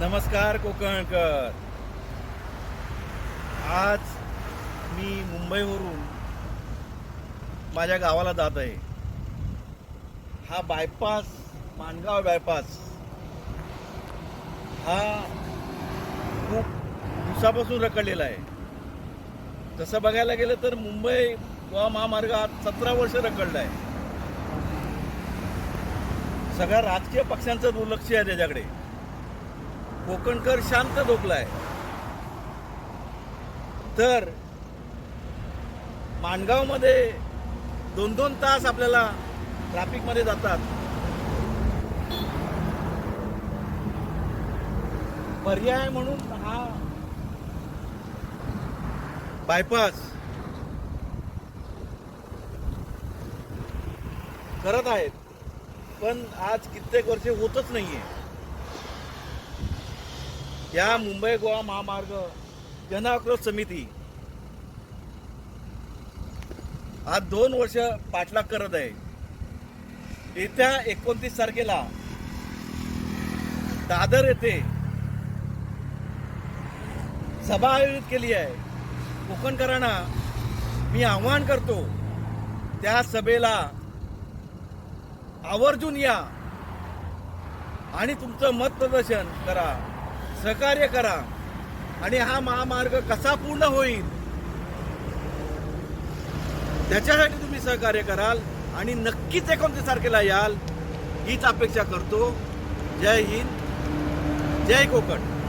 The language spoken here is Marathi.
नमस्कार कोकणकर. आज मी मुंबईवरून माझ्या गावाला जात आहे. हा बायपास माणगाव बायपास हा खूप दिवसापासून रखडलेला आहे. तसं बघायला गेलं तर मुंबई गोवा महामार्ग सतरा वर्ष रखडला आहे सगळ्या राजकीय पक्षांचं दुर्लक्ष आहे त्याच्याकडे. कोकणकर शांत झोपलाय. तर माणगावमध्ये दोन दोन तास आपल्याला ट्रॅफिकमध्ये जातात. पर्याय म्हणून हा बायपास करत आहेत. पण आज कित्येक वर्ष होतच नाहीये. या मुंबई गोवा महामार्ग जनआक्रोश समिती आज दोन वर्ष पाठलाग करत आहे. येत्या एकोणतीस तारखेला दादर येथे सभा आयोजित केली आहे. कोकणकरांना मी आव्हान करतो त्या सभेला आवर्जून या आणि तुमचं मत प्रदर्शन करा. सहकार्य करा. आणि हा महामार्ग कसा पूर्ण होईल? त्याच्यासाठी तुम्ही सहकार्य कराल आणि नक्कीच एकोणतीस तारखेला याल हीच अपेक्षा करतो. जय हिंद. जय कोकण.